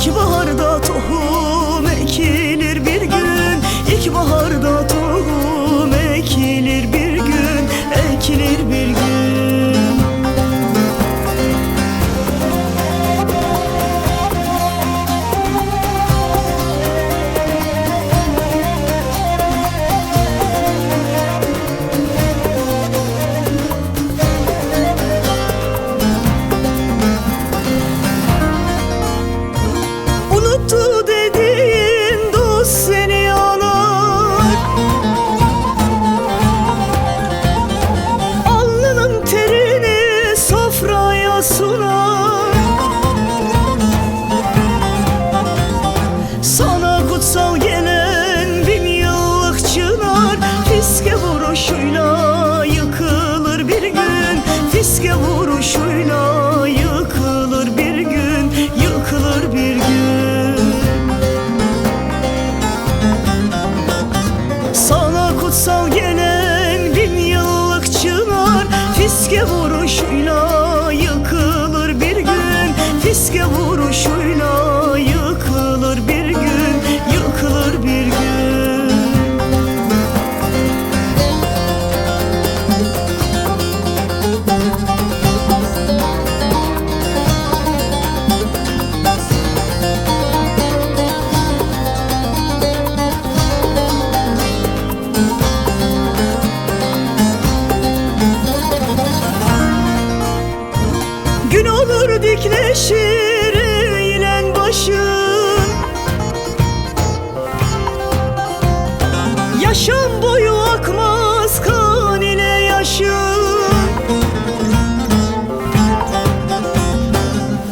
ki bahar vuruşuyla yıkılır bir gün. Fiske vuruşuyla yıkılır bir gün Yıkılır bir gün. Sana kutsal gelen bin yıllık çınar Fiske vuruşuyla Yaşam boyu akmaz kan ile yaşım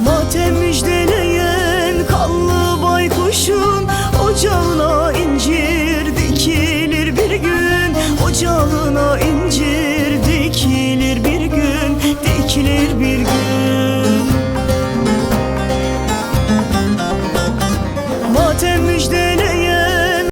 Matem müjdeleyen kanlı baykuşum Ocağına incir dikilir bir gün. Ocağına incir dikilir bir gün Dikilir bir